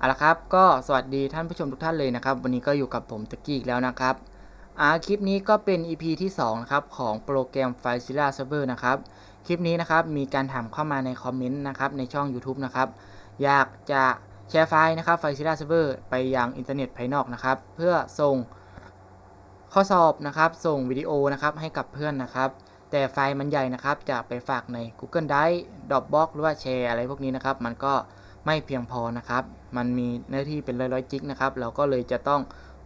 เอาละครับ ก็สวัสดีท่านผู้ชมทุกท่านเลยนะครับ วันนี้ก็อยู่กับผมตะกี้อีกแล้วนะครับอ่าคลิปนี้ก็เป็น EP ที่2นะครับของโปรแกรม f i l e z i l l a Server นะครับ คลิปนี้นะครับมีการถามเข้ามาในคอมเมนต์นะครับในช่อง YouTube นะครับ อยากจะแชร์ไฟล์นะครับ f i l e z i l l a Server ไปยังอินเทอร์เน็ตภายนอกนะครับ เพื่อส่งข้อสอบนะครับ ส่งวิดีโอนะครับให้กับเพื่อนนะครับ แต่ไฟล์มันใหญ่นะครับ จะไปฝากใน Google Drive Dropbox หรือว่าแชร์อะไรพวกนี้นะครับ มันก็ ไม่เพียงพอนะครับ มันมีเนื้อที่เป็นร้อยๆจิกนะครับ เราก็เลยจะต้อง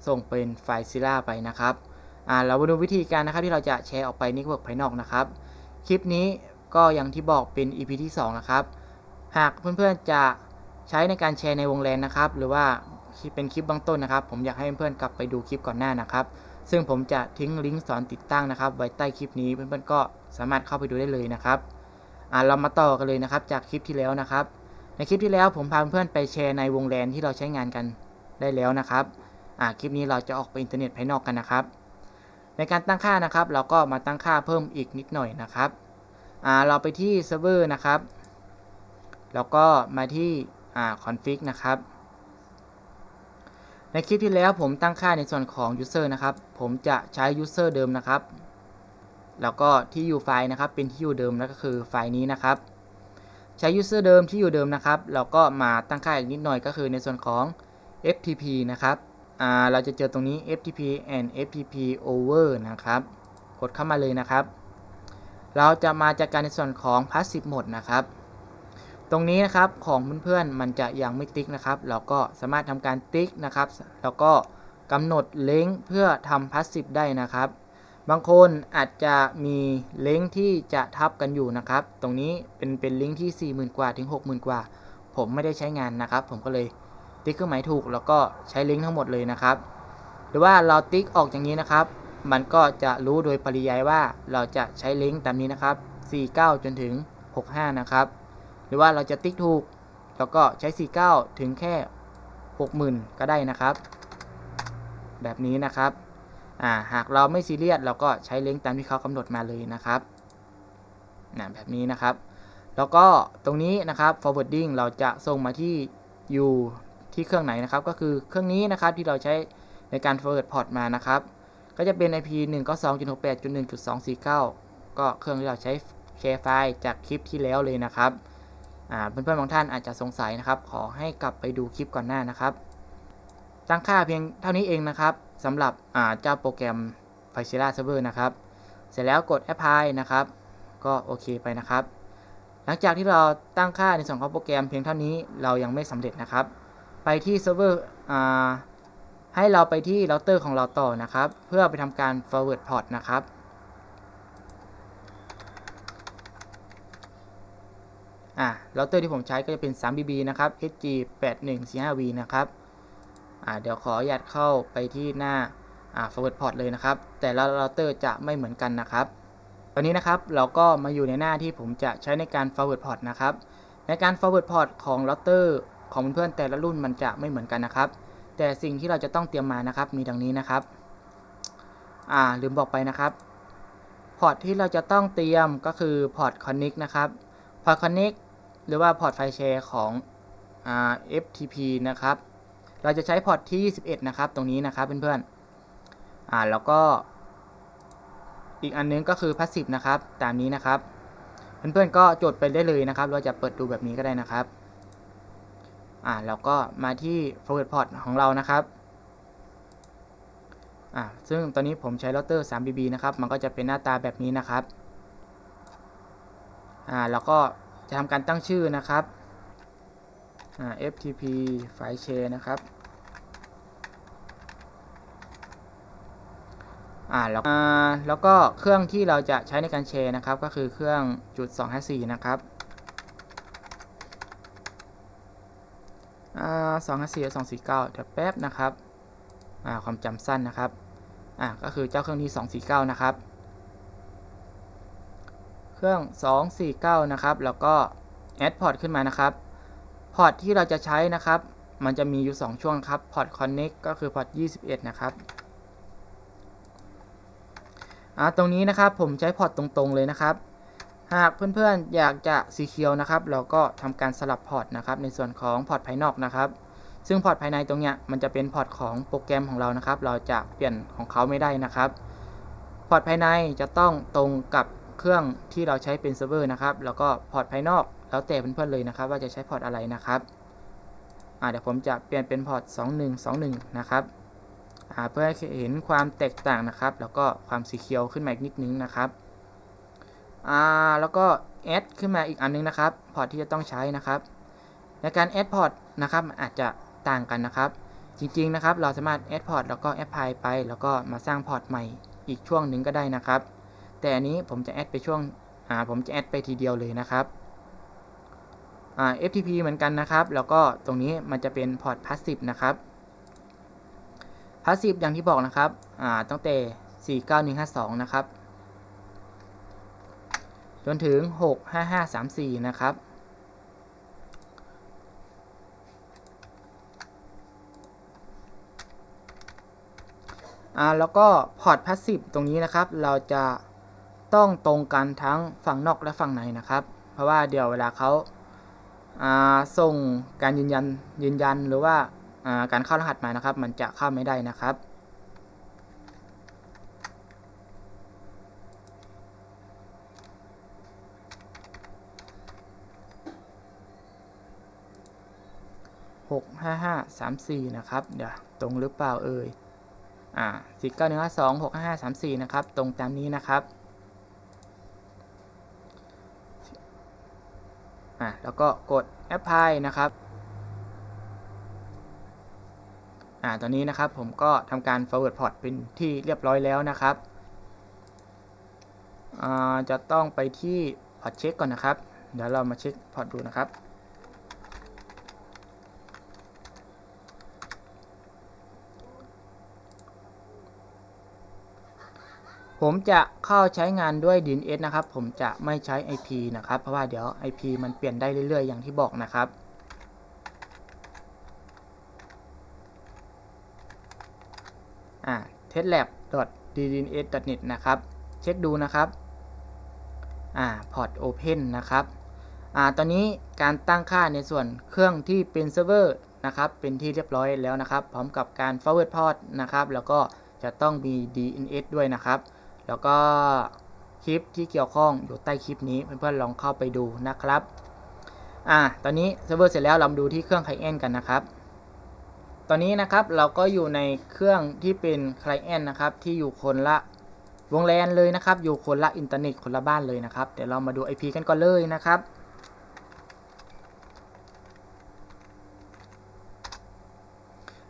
ส่งเป็นไฟล์ซิล่าไปนะครับอ่าเรามาดูวิธีการนะครับที่เราจะแชร์ออกไปนิเวิร์กภายนอกนะครับ คลิปนี้ก็อย่างที่บอกเป็น EP ที่ 2 นะครับ หากเพื่อนๆจะใช้ในการแชร์ในวงแลนนะครับ หรือว่าเป็นคลิปบื้องต้นนะครับ ผมอยากให้เพื่อนๆกลับไปดูคลิปก่อนหน้านะครับ ซึ่งผมจะทิ้งลิงก์สอนติดตั้งนะครับ ไว้ใต้คลิปนี้เพื่อนๆก็สามารถเข้าไปดูได้เลยนะครับอ่าเรามาต่อกันเลยนะครับ จากคลิปที่แล้วนะครับ ในคลิปที่แล้วผมพาเพื่อนไปแชร์ในวงแลนที่เราใช้งานกันได้แล้วนะครับอ่าคลิปนี้เราจะออกไปอินเทอร์เน็ตภายนอกกันนะครับ ในการตั้งค่านะครับ เราก็มาตั้งค่าเพิ่มอีกนิดหน่อยนะครับอ่าเราไปที่เซิร์ฟเวอร์นะครับ แล้วก็มาที่อ่าคอนฟิกนะครับในคลิปที่แล้วผมตั้งค่าในส่วนของ user นะครับ ผมจะใช้ user เดิมนะครับ แล้วก็ที่อยู่ไฟล์นะครับ เป็นที่อยู่เดิมแล้วก็คือไฟล์นี้นะครับ ใช้ user เดิมที่อยู่เดิมนะครับ เราก็มาตั้งค่าอีกนิดหน่อยก็คือในส่วนของ ftp นะครับเราจะเจอตรงนี้ ftp and ftp over นะครับ กดเข้ามาเลยนะครับ เราจะมาจัดการในส่วนของ passive mode นะครับ ตรงนี้นะครับของเพื่อนๆมันจะยังไม่ติ๊กนะครับ เราก็สามารถทำการติ๊กนะครับ แล้วก็กำหนดเล้งเพื่อทำ passive ได้นะครับ บางคนอาจจะมีเล้งที่จะทับกันอยู่นะครับ ตรงนี้เป็นเป็นลิงก์ที่ 40,000 กว่าถึง 60,000 กว่า ผมไม่ได้ใช้งานนะครับ ผมก็เลยติ๊กเครื่องหมายถูกแล้วก็ใช้ลิงก์ทั้งหมดเลยนะครับ หรือว่าเราติ๊กออกอย่างนี้นะครับ มันก็จะรู้โดยปริยายว่าเราจะใช้ลิงก์ตามนี้นะครับ 49 จนถึง 65 นะครับ หรือว่าเราจะติ๊กถูกแล้วก็ใช้ 49 ถึงแค่ 60,000 ก็ได้นะครับ แบบนี้นะครับ อ่าหากเราไม่ซีเรียสเราก็ใช้เลิงตามที่เขากำหนดมาเลยนะครับนะแบบนี้นะครับ แล้วก็ตรงนี้นะครับ forwarding เราจะส่งมาที่อยู่ที่เครื่องไหนนะครับ ก็คือเครื่องนี้นะครับที่เราใช้ในการ forward port มานะครับ ก็จะเป็น IP 192.68.1.249 ก็เครื่องที่เราใช้แชร์ไฟล์จากคลิปที่แล้วเลยนะครับอ่าเพื่อนๆบางท่านอาจจะสงสัยนะครับ ขอให้กลับไปดูคลิปก่อนหน้านะครับ ตั้งค่าเพียงเท่านี้เองนะครับ สำหรับเจ้าโปรแกรม f i c i l a Server นะครับ เสร็จแล้วกด Apply นะครับ ก็โอเคไปนะครับ หลังจากที่เราตั้งค่าในส่วนของโปรแกรมเพียงเท่านี้เรายังไม่สำเร็จนะครับ ไปที่เซิร์ฟเวอร์ให้เราไปที่เราเตอร์ของเราต่อนะครับ เพื่อไปทำการ forward port นะครับอ่าเราเตอร์ที่ผมใช้ก็จะเป็น 3BB นะครับ HG 8145V นะครับ เดี๋ยวขออนุญาตเข้าไปที่หน้า forward port เลยนะครับ แต่ละเราเตอร์จะไม่เหมือนกันนะครับ ตอนนี้นะครับเราก็มาอยู่ในหน้าที่ผมจะใช้ในการ forward port นะครับ ในการ forward port ของเราเตอร์ของเพื่อนๆแต่ละรุ่นมันจะไม่เหมือนกันนะครับ แต่สิ่งที่เราจะต้องเตรียมมานะครับ มีดังนี้นะครับ อ่าลืมบอกไปนะครับ พอร์ตที่เราจะต้องเตรียมก็คือพอร์ต connect นะครับ พอร์ต connect หรือว่าพอร์ตไฟแชร์ของอ FTP นะครับ เราจะใช้พอร์ตที่ 21 นะครับ ตรงนี้นะครับเพื่อนๆอ่าแล้วก็อีกอันนึงก็คือ passive นะครับ ตามนี้นะครับ เพื่อนๆก็จดไปได้เลยนะครับ เราจะเปิดดูแบบนี้ก็ได้นะครับอ่าแล้วก็มาที่ forward port ของเรานะครับอ่าซึ่งตอนนี้ผมใช้เราเตอร์ 3BB นะครับ มันก็จะเป็นหน้าตาแบบนี้นะครับอ่าแล้วก็จะทำการตั้งชื่อนะครับ FTP ไฟล์แชร์นะครับอ่าแล้วแล้วก็เครื่องที่เราจะใช้ในการแชร์นะครับ ก็คือเครื่องจุด254 นะครับอ่า254 249เดี๋ยวแป๊บนะครับอ่าความจำสั้นนะครับอ่าก็คือเจ้าเครื่องที่249 นะครับ เครื่อง 249 นะครับ แล้วก็ add port ขึ้นมานะครับ พอร์ตที่เราจะใช้นะครับ มันจะมีอยู่ 2 ช่วงครับพอร์ต connect ก็คือพอร์ต 21 นะครับอ่าตรงนี้นะครับผมใช้พอร์ตตรงๆเลยนะครับ หากเพื่อนๆอยากจะสีเขียวนะครับ เราก็ทำการสลับพอร์ตนะครับ ในส่วนของพอร์ตภายนอกนะครับ ซึ่งพอร์ตภายในตรงเนี้ยมันจะเป็นพอร์ตของโปรแกรมของเรานะครับ เราจะเปลี่ยนของเขาไม่ได้นะครับ พอร์ตภายในจะต้องตรงกับเครื่องที่เราใช้เป็นเซิร์ฟเวอร์นะครับ แล้วก็พอร์ตภายนอก แล้วแต่เพื่อนๆเลยนะครับ ว่าจะใช้พอร์ตอะไรนะครับเดี๋ยวผมจะเปลี่ยนเป็นพอร์ต 2121 นะครับเพื่อให้เห็นความแตกต่างนะครับ แล้วก็ความสีเขียวขึ้นมาอีกนิดนึงนะครับแล้วก็แอดขึ้นมาอีกอันนึงนะครับ พอร์ตที่จะต้องใช้นะครับ ในการแอดพอร์ตนะครับอาจจะต่างกันนะครับ จริงๆนะครับ เราสามารถแอดพอร์ตแล้วก็แอดพายไป แล้วก็มาสร้างพอร์ตใหม่อีกช่วงหนึ่งก็ได้นะครับ แต่อันนี้ผมจะแอดไปช่วงผมจะแอดไปทีเดียวเลยนะครับ FTP เหมือนกันนะครับ แล้วก็ตรงนี้มันจะเป็นพอร์ตพาสซีฟนะครับพาสซีฟอย่างที่บอกนะครับอ่าตั้งแต่ 49152 นะครับ จนถึง 65534 นะครับอ่าแล้วก็พอร์ตพาสซีฟตรงนี้นะครับ เราจะต้องตรงกันทั้งฝั่งนอกและฝั่งในนะครับ เพราะว่าเดี๋ยวเวลาเขา ส่งการยืนยันยืนยันหรือว่าการเข้ารหัสมานะครับ มันจะเข้าไม่ได้นะครับหกห้าห้าสามสี่นะครับ เดี๋ยวตรงหรือเปล่าเอ่ย อ่าสี่เก้าหนึ่งห้าสองหกห้าห้าสามสี่นะครับ ตรงตามนี้นะครับ อ่า แล้วก็กด apply นะครับอ่าตอนนี้นะครับผมก็ทำการ forward port เป็นที่เรียบร้อยแล้วนะครับอ่าจะต้องไปที่พอร์ตเช็คก่อนนะครับ เดี๋ยวเรามาเช็คพอร์ตดูนะครับ ผมจะเข้าใช้งานด้วย DNS นะครับ ผมจะไม่ใช้ IP นะครับ เพราะว่าเดี๋ยว IP มันเปลี่ยนได้เรื่อย ๆ อย่างที่บอกนะครับ อ่า testlab.ddns.net นะครับ เช็คดูนะครับ อ่า port open นะครับ อ่า ตอนนี้การตั้งค่าในส่วนเครื่องที่เป็นเซิร์ฟเวอร์นะครับ เป็นที่เรียบร้อยแล้วนะครับ พร้อมกับการ forward port นะครับ แล้วก็จะต้องมี DNS ด้วยนะครับ แล้วก็คลิปที่เกี่ยวข้องอยู่ใต้คลิปนี้เพื่อนๆลองเข้าไปดูนะครับ อ่า ตอนนี้เซิร์ฟเวอร์เสร็จแล้วเราดูที่เครื่องไคลเอนกันนะครับ ตอนนี้นะครับเราก็อยู่ในเครื่องที่เป็นไคลเอนนะครับที่อยู่คนละวงแลนเลยนะครับ อยู่คนละอินเทอร์เน็ตคนละบ้านเลยนะครับ เดี๋ยวเรามาดู IP กันก่อนเลยนะครับ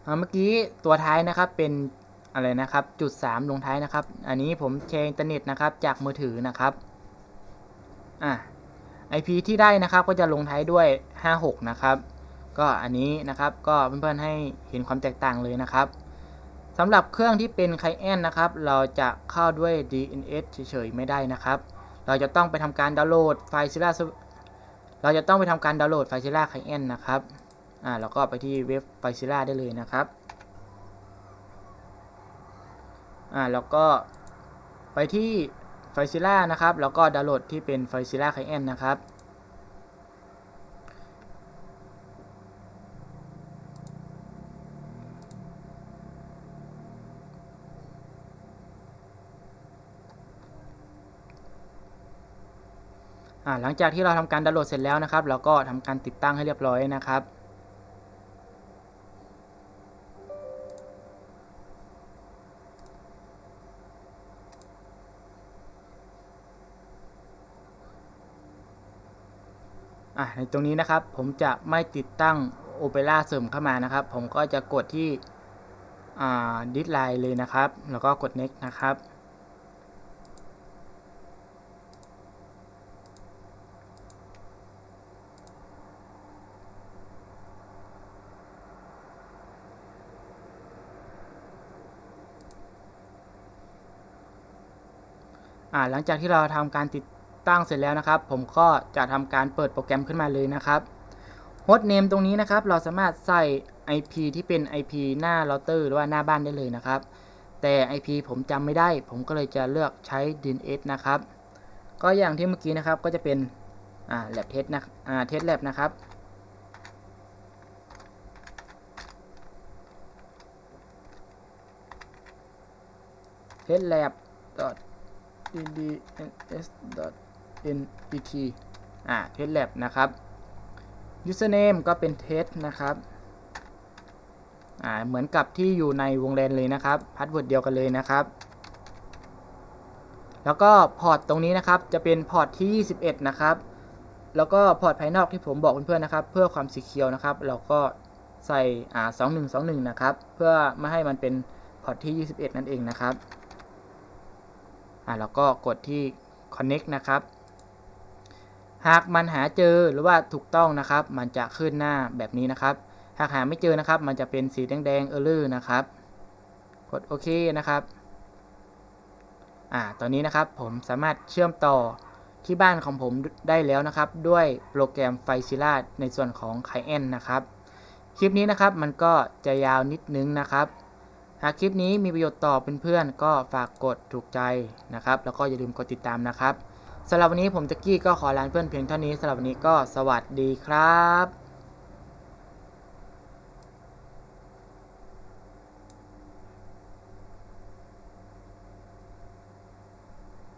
อ่าเมื่อกี้ตัวท้ายนะครับเป็น อะไรนะครับจุด 3 ลงท้ายนะครับ อันนี้ผมแชร์อินเทอร์เน็ตนะครับจากมือถือนะครับอะ IP ที่ได้นะครับก็จะลงท้ายด้วย 56 นะครับ ก็อันนี้นะครับก็เพื่อนๆให้เห็นความแตกต่างเลยนะครับสำหรับเครื่องที่เป็นไคลเอนนะครับ เราจะเข้าด้วย DNS เฉยๆไม่ได้นะครับ เราจะต้องไปทำการดาวน์โหลดไฟล์ซิล่าเราจะต้องไปทำการดาวน์โหลดไฟล์ซิล่าไคลเอนนะครับอ่าแล้วก็ไปที่เว็บไฟซิล่าได้เลยนะครับ อ่าแล้วก็ไปที่ไฟซิล่านะครับ แล้วก็ดาวน์โหลดที่เป็นไฟซิล่าไคเอนนะครับอ่าหลังจากที่เราทำการดาวน์โหลดเสร็จแล้วนะครับ เราก็ทำการติดตั้งให้เรียบร้อยนะครับ ในตรงนี้นะครับผมจะไม่ติดตั้ง Opera เสริมเข้ามานะครับ ผมก็จะกดที่ดิสไลน์เลยนะครับ แล้วก็กด next นะครับ หลังจากที่เราทำการติด ตั้งเสร็จแล้วนะครับ ผมก็จะทำการเปิดโปรแกรมขึ้นมาเลยนะครับโฮสต์เนมตรงนี้นะครับ เราสามารถใส่ IP ที่เป็น IP หน้าเราเตอร์หรือว่าหน้าบ้านได้เลยนะครับ แต่ IP ผมจำไม่ได้ ผมก็เลยจะเลือกใช้ DNS นะครับ ก็อย่างที่เมื่อกี้นะครับก็จะเป็นอ่าแลบเทสนะอ่าเทสแลบนะครับเทสแลบ dot eds dot edns.net อ่า headlab นะครับ username ก็เป็น test นะครับอ่าเหมือนกับที่อยู่ในวงเล็บเลยนะครับพาสเวิร์ดเดียวกันเลยนะครับ แล้วก็พอร์ตตรงนี้นะครับ จะเป็นพอร์ตที่ 21 นะครับ แล้วก็พอร์ตภายนอกที่ผมบอกเพื่อนๆนะครับ เพื่อความสีเขียวนะครับ เราก็ใส่อ่า2121 นะครับ เพื่อไม่ให้มันเป็นพอร์ตที่ 21 นั่นเองนะครับอ่าแล้วก็กดที่ connect นะครับ หากมันหาเจอหรือว่าถูกต้องนะครับ มันจะขึ้นหน้าแบบนี้นะครับ หากหาไม่เจอนะครับ มันจะเป็นสีแดงๆ error นะครับ กดโอเคนะครับอ่าตอนนี้นะครับผมสามารถเชื่อมต่อที่บ้านของผมได้แล้วนะครับ ด้วยโปรแกรม f i z i l a ในส่วนของ Client นะครับ คลิปนี้นะครับมันก็จะยาวนิดนึงนะครับ หากคลิปนี้มีประโยชน์ต่อเพื่อนๆก็ฝากกดถูกใจนะครับ แล้วก็อย่าลืมกดติดตามนะครับ สำหรับวันนี้ผมจะกี้ก็ขอลาเพื่อนเพียงเท่านี้สำหรับวันนี้ก็สวัสดีครับ